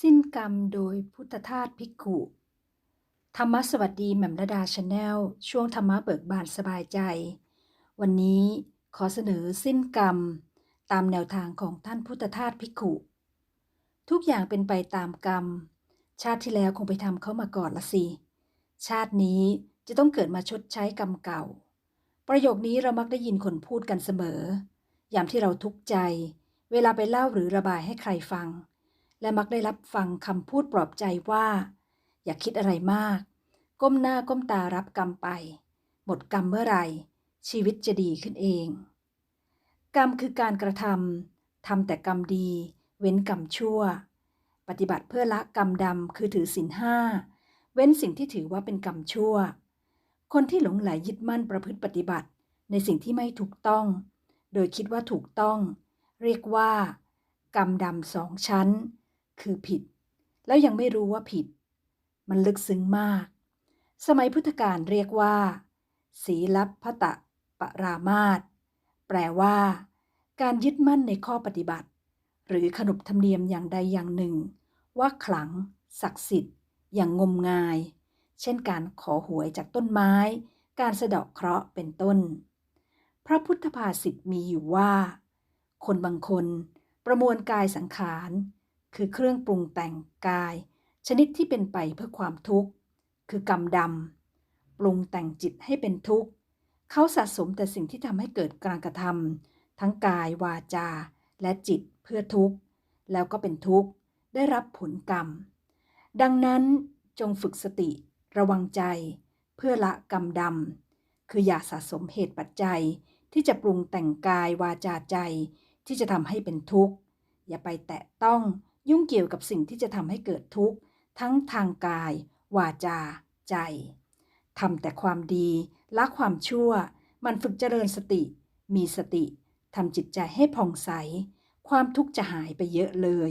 สิ้นกรรมโดยพุทธทาสภิกขุ ธรรมสวัสดีแหม่มระดาชาแนลช่วงธรรมะเบิกบานสบายใจ วันนี้ขอเสนอสิ้นกรรม ตามแนวทางของท่านพุทธทาสภิกขุ ทุกอย่างเป็นไปตามกรรม ชาติที่แล้วคงไปทำเขามาก่อนละสิ ชาตินี้จะต้องเกิดมาชดใช้กรรมเก่า ประโยคนี้เรามักได้ยินคนพูดกันเสมอ ยามที่เราทุกข์ใจ เวลาไปเล่าหรือระบายให้ใครฟัง และมักได้รับฟังคำพูดปลอบใจว่า อย่าคิดอะไรมาก ก้มหน้าก้มตารับกรรมไป หมดกรรมเมื่อไหร่ ชีวิตจะดีขึ้นเอง กรรมคือการกระทำทำแต่กรรมดี เว้นกรรมชั่ว ปฏิบัติเพื่อละกรรมดำคือถือศีลห้าเว้นสิ่งที่ถือว่าเป็นกรรมชั่ว คนที่หลงไหลยึดมั่นประพฤติปฏิบัติ ในสิ่งที่ไม่ถูกต้อง โดยคิดว่าถูกต้อง เรียกว่า กรรมดำสองชั้น คือผิด แล้วยังไม่รู้ว่าผิด มันลึกซึ้งมาก สมัยพุทธกาลเรียกว่า ศีลัพพตะปรามาตแปลว่า การยึดมั่นในข้อปฏิบัติ หรือขนบธรรมเนียมอย่างใดอย่างหนึ่ง ว่าขลัง ศักดิ์สิทธิ์ อย่างงมงาย เช่นการขอหวยจากต้นไม้ การสะเดาะเคราะห์เป็นต้น พระพุทธภาษิตมีอยู่ว่า คนบางคนประมวลกายสังขาร คือเครื่องปรุงแต่งกาย ชนิดที่เป็นไปเพื่อความทุกข์ คือกรรมดำปรุงแต่งจิตให้เป็นทุกข์ เขาสะสมแต่สิ่งที่ทำให้เกิดการกระทำทั้งกายวาจา และจิตเพื่อทุกข์ แล้วก็เป็นทุกข์ได้รับผลกรรม ดังนั้นจงฝึกสติ ระวังใจ เพื่อละกรรมดำคืออย่าสะสมเหตุปัจจัยที่จะปรุงแต่งกายวาจาใจที่จะทำให้เป็นทุกข์ อย่าไปแตะต้อง ยุ่งเกี่ยวกับสิ่งที่จะทำให้เกิดทุกข์ ทั้งทางกาย วาจา ใจทำแต่ความดีละความชั่ว มันฝึกเจริญสติ มีสติทำจิตใจให้ผ่องใส ความทุกข์จะหายไปเยอะเลย